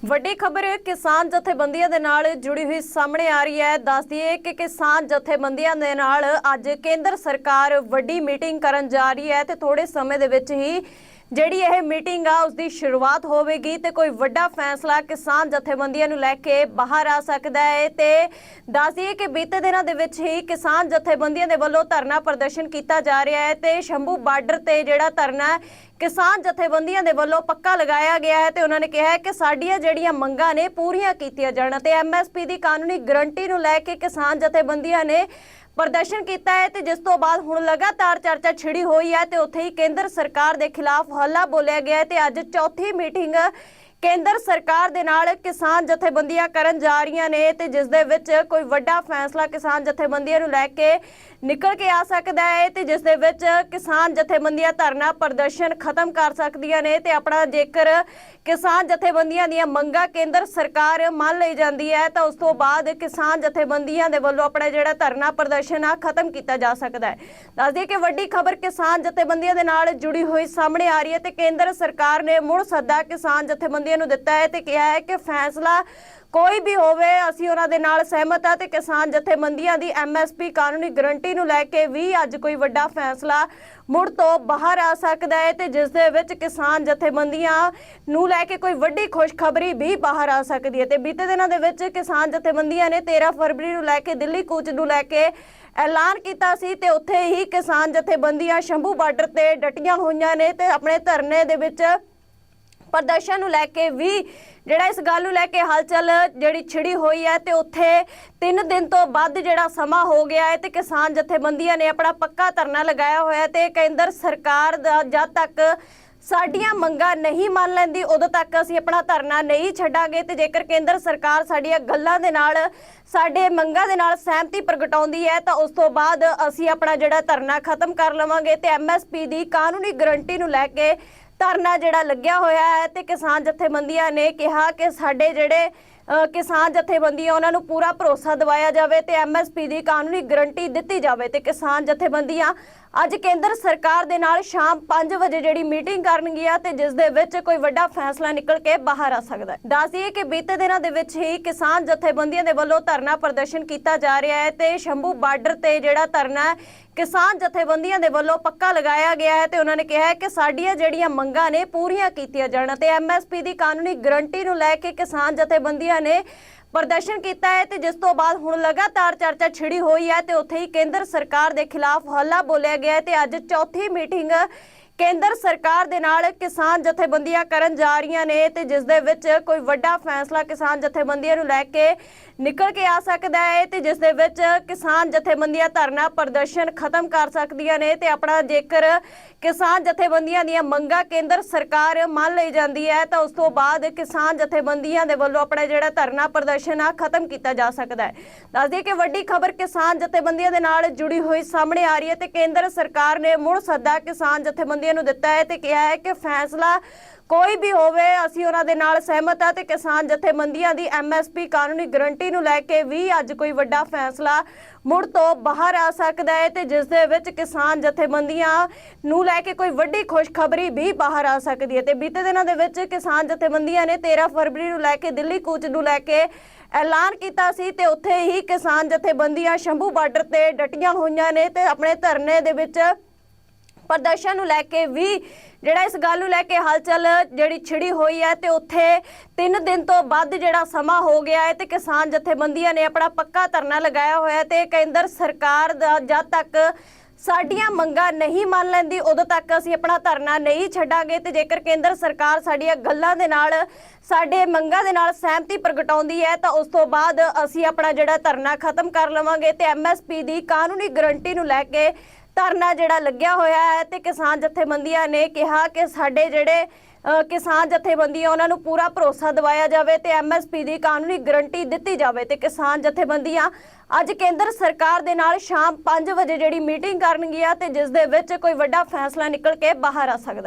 ਵੱਡੀ ਖਬਰ ਕਿਸਾਨ ਜਥੇਬੰਦੀਆਂ ਦੇ ਨਾਲ ਜੁੜੀ ਹੋਈ ਸਾਹਮਣੇ ਆ ਰਹੀ ਹੈ। ਦੱਸ ਦਈਏ ਕਿ ਕਿਸਾਨ ਜਥੇਬੰਦੀਆਂ ਦੇ ਨਾਲ ਅੱਜ ਕੇਂਦਰ ਸਰਕਾਰ ਵੱਡੀ ਮੀਟਿੰਗ ਕਰਨ ਜਾ ਰਹੀ ਹੈ ਤੇ ਥੋੜੇ ਸਮੇਂ ਦੇ ਵਿੱਚ ਹੀ ਜਿਹੜੀ ਇਹ ਮੀਟਿੰਗ ਆ ਉਸ ਦੀ ਸ਼ੁਰੂਆਤ ਹੋਵੇਗੀ ਤੇ ਕੋਈ ਵੱਡਾ ਫੈਸਲਾ ਕਿਸਾਨ ਜਥੇਬੰਦੀਆਂ ਨੂੰ ਲੈ ਕੇ ਬਾਹਰ ਆ ਸਕਦਾ ਹੈ। ਤੇ ਦੱਸਦੀਏ ਕਿ ਬੀਤੇ ਦਿਨਾਂ ਦੇ ਵਿੱਚ ਹੀ ਕਿਸਾਨ ਜਥੇਬੰਦੀਆਂ ਦੇ ਵੱਲੋਂ ਧਰਨਾ ਪ੍ਰਦਰਸ਼ਨ ਕੀਤਾ ਜਾ ਰਿਹਾ ਹੈ ਤੇ ਸ਼ੰਭੂ ਬਾਰਡਰ ਤੇ ਜਿਹੜਾ ਧਰਨਾ ਕਿਸਾਨ ਜਥੇਬੰਦੀਆਂ ਦੇ ਵੱਲੋਂ ਪੱਕਾ ਲਗਾਇਆ ਗਿਆ ਹੈ ਤੇ ਉਹਨਾਂ ਨੇ ਕਿਹਾ ਹੈ ਕਿ ਸਾਡੀਆਂ ਜਿਹੜੀਆਂ ਮੰਗਾਂ ਨੇ ਪੂਰੀਆਂ ਕੀਤੀਆਂ ਜਾਣ ਤੇ ਐਮਐਸਪੀ ਦੀ ਕਾਨੂੰਨੀ ਗਰੰਟੀ ਨੂੰ ਲੈ ਕੇ ਕਿਸਾਨ ਜਥੇਬੰਦੀਆਂ ਨੇ ਪ੍ਰਦਰਸ਼ਨ ਕੀਤਾ ਹੈ ਤੇ ਜਿਸ ਤੋਂ ਬਾਅਦ ਹੁਣ ਲਗਾਤਾਰ ਚਰਚਾ ਛਿੜੀ ਹੋਈ ਹੈ ਤੇ ਉੱਥੇ ਹੀ ਕੇਂਦਰ ਸਰਕਾਰ ਦੇ ਖਿਲਾਫ ਹੱਲਾ ਬੋਲਿਆ ਗਿਆ ਹੈ ਤੇ ਅੱਜ ਚੌਥੀ ਮੀਟਿੰਗ ਕੇਂਦਰ ਸਰਕਾਰ ਦੇ ਨਾਲ ਕਿਸਾਨ ਜਥੇਬੰਦੀਆਂ ਕਰਨ ਜਾ ਰਹੀਆਂ ਨੇ ਤੇ ਜਿਸ ਦੇ ਵਿੱਚ ਕੋਈ ਵੱਡਾ ਫੈਸਲਾ ਕਿਸਾਨ ਜਥੇਬੰਦੀਆਂ ਨੂੰ ਲੈ ਕੇ ਨਿਕਲ ਕੇ ਆ ਸਕਦਾ ਹੈ ਤੇ ਜਿਸ ਦੇ ਵਿੱਚ ਕਿਸਾਨ ਜਥੇਬੰਦੀਆਂ ਧਰਨਾ ਪ੍ਰਦਰਸ਼ਨ ਖਤਮ ਕਰ ਸਕਦੀਆਂ ਨੇ ਤੇ ਆਪਣਾ ਜੇਕਰ ਕਿਸਾਨ ਜਥੇਬੰਦੀਆਂ ਦੀਆਂ ਮੰਗਾਂ ਕੇਂਦਰ ਸਰਕਾਰ ਮੰਨ ਲਈ ਜਾਂਦੀ ਹੈ ਤਾਂ ਉਸ ਤੋਂ ਬਾਅਦ ਕਿਸਾਨ ਜਥੇਬੰਦੀਆਂ ਦੇ ਵੱਲੋਂ ਆਪਣਾ ਜਿਹੜਾ ਧਰਨਾ ਪ੍ਰਦਰਸ਼ਨ ਆ ਖਤਮ ਕੀਤਾ ਜਾ ਸਕਦਾ ਹੈ। ਦੱਸ ਦਈਏ ਕਿ ਵੱਡੀ ਖਬਰ ਕਿਸਾਨ ਜਥੇਬੰਦੀਆਂ ਦੇ ਨਾਲ ਜੁੜੀ ਹੋਈ ਸਾਹਮਣੇ ਆ ਰਹੀ ਹੈ ਤੇ ਕੇਂਦਰ ਸਰਕਾਰ ਨੇ ਮੁੜ ਸੱਦਾ ਕਿਸਾਨ ਜਥੇਬੰਦੀਆਂ ਨੂੰ ਦਿੱਤਾ ਹੈ ਤੇ ਕਿਹਾ ਹੈ ਕਿ ਫੈਸਲਾ ਕੋਈ ਵੀ ਹੋਵੇ, ਅਸੀਂ ਉਹਨਾਂ ਦੇ ਨਾਲ ਸਹਿਮਤ ਆ ਤੇ ਕਿਸਾਨ ਜਥੇਬੰਦੀਆਂ ਦੀ ਐਮਐਸਪੀ ਕਾਨੂੰਨੀ ਗਰੰਟੀ ਨੂੰ ਲੈ ਕੇ ਵੀ ਅੱਜ ਕੋਈ ਵੱਡਾ ਫੈਸਲਾ ਮੁੜ ਤੋਂ ਬਾਹਰ ਆ ਸਕਦਾ ਹੈ ਤੇ ਜਿਸ ਦੇ ਵਿੱਚ ਕਿਸਾਨ ਜਥੇਬੰਦੀਆਂ ਨੂੰ ਲੈ ਕੇ ਕੋਈ ਵੱਡੀ ਖੁਸ਼ਖਬਰੀ ਵੀ ਬਾਹਰ ਆ ਸਕਦੀ ਹੈ। ਤੇ ਬੀਤੇ ਦਿਨਾਂ ਦੇ ਵਿੱਚ ਕਿਸਾਨ ਜਥੇਬੰਦੀਆਂ ਨੇ 13 ਫਰਵਰੀ ਨੂੰ ਲੈ ਕੇ ਦਿੱਲੀ ਕੂਚ ਨੂੰ ਲੈ ਕੇ ਐਲਾਨ ਕੀਤਾ ਸੀ ਤੇ ਉੱਥੇ ਹੀ ਕਿਸਾਨ ਜਥੇਬੰਦੀਆਂ ਸ਼ੰਭੂ ਬਾਰਡਰ ਤੇ ਡਟੀਆਂ ਹੋਈਆਂ ਨੇ ਤੇ ਆਪਣੇ ਧਰਨੇ ਦੇ ਵਿੱਚ ਪ੍ਰਦਰਸ਼ਨ ਨੂੰ ਲੈ ਕੇ ਵੀ ਜਿਹੜਾ ਇਸ ਗੱਲ ਨੂੰ ਲੈ ਕੇ ਹਲਚਲ ਜਿਹੜੀ ਛਿੜੀ ਹੋਈ ਹੈ ਤੇ ਉੱਥੇ 3 ਦਿਨ ਤੋਂ ਵੱਧ ਜਿਹੜਾ ਸਮਾਂ ਹੋ ਗਿਆ ਹੈ ਤੇ ਕਿਸਾਨ ਜਥੇਬੰਦੀਆਂ ਨੇ ਆਪਣਾ ਪੱਕਾ ਧਰਨਾ ਲਗਾਇਆ ਹੋਇਆ ਹੈ ਤੇ ਕੇਂਦਰ ਸਰਕਾਰ ਦਾ ਜਦ ਤੱਕ ਸਾਡੀਆਂ ਮੰਗਾਂ ਨਹੀਂ ਮੰਨ ਲੈਂਦੀ, ਉਦੋਂ ਤੱਕ ਅਸੀਂ ਆਪਣਾ ਧਰਨਾ ਨਹੀਂ ਛੱਡਾਂਗੇ ਤੇ ਜੇਕਰ ਕੇਂਦਰ ਸਰਕਾਰ ਸਾਡੀਆਂ ਗੱਲਾਂ ਦੇ ਨਾਲ, ਸਾਡੇ ਮੰਗਾਂ ਦੇ ਨਾਲ ਸਹਿਮਤੀ ਪ੍ਰਗਟਾਉਂਦੀ ਹੈ, ਤਾਂ ਉਸ ਤੋਂ ਬਾਅਦ ਅਸੀਂ ਆਪਣਾ ਜਿਹੜਾ ਧਰਨਾ ਖਤਮ ਕਰ ਲਵਾਂਗੇ ਤੇ ਐਮਐਸਪੀ ਦੀ ਕਾਨੂੰਨੀ ਗਰੰਟੀ ਨੂੰ ਲੈ ਕੇ ਧਰਨਾ ਜਿਹੜਾ ਲੱਗਿਆ ਹੋਇਆ ਹੈ ਤੇ ਕਿਸਾਨ ਜਥੇਬੰਦੀਆਂ ਨੇ ਕਿਹਾ ਕਿ ਸਾਡੇ ਜਿਹੜੇ ਕਿਸਾਨ ਜਥੇਬੰਦੀਆਂ, ਉਹਨਾਂ ਨੂੰ ਪੂਰਾ ਭਰੋਸਾ ਦਿਵਾਇਆ ਜਾਵੇ ਤੇ ਐਮਐਸਪੀ ਦੀ ਕਾਨੂੰਨੀ ਗਰੰਟੀ ਦਿੱਤੀ ਜਾਵੇ ਤੇ ਕਿਸਾਨ ਜਥੇਬੰਦੀਆਂ ਅੱਜ ਕੇਂਦਰ ਸਰਕਾਰ ਦੇ ਨਾਲ ਸ਼ਾਮ 5 ਵਜੇ ਜਿਹੜੀ ਮੀਟਿੰਗ ਕਰਨਗੀਆਂ ਤੇ ਜਿਸ ਦੇ ਵਿੱਚ ਕੋਈ ਵੱਡਾ ਫੈਸਲਾ ਨਿਕਲ ਕੇ ਬਾਹਰ ਆ ਸਕਦਾ ਹੈ। ਦੱਸ ਦਈਏ ਕਿ ਬੀਤੇ ਦਿਨਾਂ ਦੇ ਵਿੱਚ ਹੀ ਕਿਸਾਨ ਜਥੇਬੰਦੀਆਂ ਦੇ ਵੱਲੋਂ ਧਰਨਾ ਪ੍ਰਦਰਸ਼ਨ ਕੀਤਾ ਜਾ ਰਿਹਾ ਹੈ ਤੇ ਸ਼ੰਭੂ ਬਾਰਡਰ ਤੇ ਜਿਹੜਾ ਧਰਨਾ ਕਿਸਾਨ ਜਥੇਬੰਦੀਆਂ ਦੇ ਵੱਲੋਂ ਪੱਕਾ ਲਗਾਇਆ ਗਿਆ ਹੈ ਤੇ ਉਹਨਾਂ ਨੇ ਕਿਹਾ ਹੈ ਕਿ ਸਾਡੀਆਂ ਜਿਹੜੀਆਂ ਮੰਗਾਂ ਨੇ ਪੂਰੀਆਂ ਕੀਤੀਆਂ ਜਾਣ ਤੇ ਐਮਐਸਪੀ ਦੀ ਕਾਨੂੰਨੀ ਗਰੰਟੀ ਨੂੰ ਲੈ ਕੇ ਕਿਸਾਨ ਜਥੇਬੰਦੀਆਂ ਨੇ ਪ੍ਰਦਰਸ਼ਨ ਕੀਤਾ ਹੈ ਤੇ ਜਿਸ ਤੋਂ ਬਾਅਦ ਹੁਣ ਲਗਾਤਾਰ ਚਰਚਾ ਛਿੜੀ ਹੋਈ ਹੈ ਤੇ ਉੱਥੇ ਹੀ ਕੇਂਦਰ ਸਰਕਾਰ ਦੇ ਖਿਲਾਫ ਹੱਲਾ ਬੋਲਿਆ ਗਿਆ ਹੈ ਤੇ ਅੱਜ ਚੌਥੀ ਮੀਟਿੰਗ ਕੇਂਦਰ ਸਰਕਾਰ ਦੇ ਨਾਲ ਕਿਸਾਨ ਜਥੇਬੰਦੀਆਂ ਕਰਨ ਜਾ ਰਹੀਆਂ ਨੇ ਤੇ ਜਿਸ ਦੇ ਵਿੱਚ ਕੋਈ ਵੱਡਾ ਫੈਸਲਾ ਕਿਸਾਨ ਜਥੇਬੰਦੀਆਂ ਨੂੰ ਲੈ ਕੇ ਨਿਕਲ ਕੇ ਆ ਸਕਦਾ ਹੈ ਤੇ ਜਿਸ ਦੇ ਵਿੱਚ ਕਿਸਾਨ ਜਥੇਬੰਦੀਆਂ ਧਰਨਾ ਪ੍ਰਦਰਸ਼ਨ ਖਤਮ ਕਰ ਸਕਦੀਆਂ ਨੇ ਤੇ ਆਪਣਾ ਜੇਕਰ ਕਿਸਾਨ ਜਥੇਬੰਦੀਆਂ ਦੀਆਂ ਮੰਗਾਂ ਕੇਂਦਰ ਸਰਕਾਰ ਮੰਨ ਲਈ ਜਾਂਦੀ ਹੈ ਤਾਂ ਉਸ ਤੋਂ ਬਾਅਦ ਕਿਸਾਨ ਜਥੇਬੰਦੀਆਂ ਦੇ ਵੱਲੋਂ ਆਪਣਾ ਜਿਹੜਾ ਧਰਨਾ ਪ੍ਰਦਰਸ਼ਨ ਆ ਖਤਮ ਕੀਤਾ ਜਾ ਸਕਦਾ ਹੈ। ਦੱਸ ਦਈਏ ਕਿ ਵੱਡੀ ਖਬਰ ਕਿਸਾਨ ਜਥੇਬੰਦੀਆਂ ਦੇ ਨਾਲ ਜੁੜੀ ਹੋਈ ਸਾਹਮਣੇ ਆ ਰਹੀ ਹੈ ਤੇ ਕੇਂਦਰ ਸਰਕਾਰ ਨੇ ਮੁੜ ਸੱਦਾ ਕਿਸਾਨ ਜਥੇਬੰਦੀਆਂ ਨੂੰ ਦਿੱਤਾ ਹੈ ਤੇ ਕਿਹਾ ਹੈ ਕਿ ਫੈਸਲਾ ਕੋਈ ਵੀ ਹੋਵੇ, ਅਸੀਂ ਉਹਨਾਂ ਦੇ ਨਾਲ ਸਹਿਮਤ ਆ ਤੇ ਕਿਸਾਨ ਜਥੇਬੰਦੀਆਂ ਦੀ ਐਮਐਸਪੀ ਕਾਨੂੰਨੀ ਗਰੰਟੀ ਨੂੰ ਲੈ ਕੇ ਵੀ ਅੱਜ ਕੋਈ ਵੱਡਾ ਫੈਸਲਾ ਮੁੜ ਤੋਂ ਬਾਹਰ ਆ ਸਕਦਾ ਹੈ ਤੇ ਜਿਸ ਦੇ ਵਿੱਚ ਕਿਸਾਨ ਜਥੇਬੰਦੀਆਂ ਨੂੰ ਲੈ ਕੇ ਕੋਈ ਵੱਡੀ ਖੁਸ਼ਖਬਰੀ ਵੀ ਬਾਹਰ ਆ ਸਕਦੀ ਹੈ। ਤੇ ਬੀਤੇ ਦਿਨਾਂ ਦੇ ਵਿੱਚ ਕਿਸਾਨ ਜਥੇਬੰਦੀਆਂ ਨੇ 13 ਫਰਵਰੀ ਨੂੰ ਲੈ ਕੇ ਦਿੱਲੀ ਕੂਚ ਨੂੰ ਲੈ ਕੇ ਐਲਾਨ ਕੀਤਾ ਸੀ ਤੇ ਉੱਥੇ ਹੀ ਕਿਸਾਨ ਜਥੇਬੰਦੀਆਂ ਸ਼ੰਭੂ ਬਾਰਡਰ ਤੇ ਡਟੀਆਂ ਹੋਈਆਂ ਨੇ ਤੇ ਆਪਣੇ ਧਰਨੇ ਦੇ ਵਿੱਚ ਪ੍ਰਦਰਸ਼ਨ ਨੂੰ ਲੈ ਕੇ ਵੀ ਜਿਹੜਾ ਇਸ ਗੱਲ ਨੂੰ ਲੈ ਕੇ ਹਲਚਲ ਜਿਹੜੀ ਛਿੜੀ ਹੋਈ ਹੈ ਤੇ ਉੱਥੇ 3 ਦਿਨ ਤੋਂ ਵੱਧ ਜਿਹੜਾ ਸਮਾਂ ਹੋ ਗਿਆ ਹੈ ਤੇ ਕਿਸਾਨ ਜਥੇਬੰਦੀਆਂ ਨੇ ਆਪਣਾ ਪੱਕਾ ਧਰਨਾ ਲਗਾਇਆ ਹੋਇਆ ਹੈ ਤੇ ਕੇਂਦਰ ਸਰਕਾਰ ਦਾ ਜਦ ਤੱਕ ਸਾਡੀਆਂ ਮੰਗਾਂ ਨਹੀਂ ਮੰਨ ਲੈਂਦੀ, ਉਦੋਂ ਤੱਕ ਅਸੀਂ ਆਪਣਾ ਧਰਨਾ ਨਹੀਂ ਛੱਡਾਂਗੇ ਤੇ ਜੇਕਰ ਕੇਂਦਰ ਸਰਕਾਰ ਸਾਡੀਆਂ ਗੱਲਾਂ ਦੇ ਨਾਲ, ਸਾਡੇ ਮੰਗਾਂ ਦੇ ਨਾਲ ਸਹਿਮਤੀ ਪ੍ਰਗਟਾਉਂਦੀ ਹੈ, ਤਾਂ ਉਸ ਤੋਂ ਬਾਅਦ ਅਸੀਂ ਆਪਣਾ ਜਿਹੜਾ ਧਰਨਾ ਖਤਮ ਕਰ ਲਵਾਂਗੇ ਤੇ ਐਮਐਸਪੀ ਦੀ ਕਾਨੂੰਨੀ ਗਰੰਟੀ ਨੂੰ ਲੈ ਕੇ ਧਰਨਾ ਜਿਹੜਾ ਲੱਗਿਆ ਹੋਇਆ ਹੈ ਤੇ ਕਿਸਾਨ ਜਥੇਬੰਦੀਆਂ ਨੇ ਕਿਹਾ ਕਿ ਸਾਡੇ ਜਿਹੜੇ ਕਿਸਾਨ ਜਥੇਬੰਦੀਆਂ ਉਹਨਾਂ ਨੂੰ ਪੂਰਾ ਭਰੋਸਾ ਦਿਵਾਇਆ ਜਾਵੇ ਤੇ ਐਮਐਸਪੀ ਦੀ ਕਾਨੂੰਨੀ ਗਰੰਟੀ ਦਿੱਤੀ ਜਾਵੇ ਤੇ ਕਿਸਾਨ ਜਥੇਬੰਦੀਆਂ ਅੱਜ ਕੇਂਦਰ ਸਰਕਾਰ ਦੇ ਨਾਲ ਸ਼ਾਮ 5 ਵਜੇ ਜਿਹੜੀ ਮੀਟਿੰਗ ਕਰਨਗੀਆਂ ਤੇ ਜਿਸ ਦੇ ਵਿੱਚ ਕੋਈ ਵੱਡਾ ਫੈਸਲਾ ਨਿਕਲ ਕੇ ਬਾਹਰ ਆ ਸਕਦਾ ਹੈ।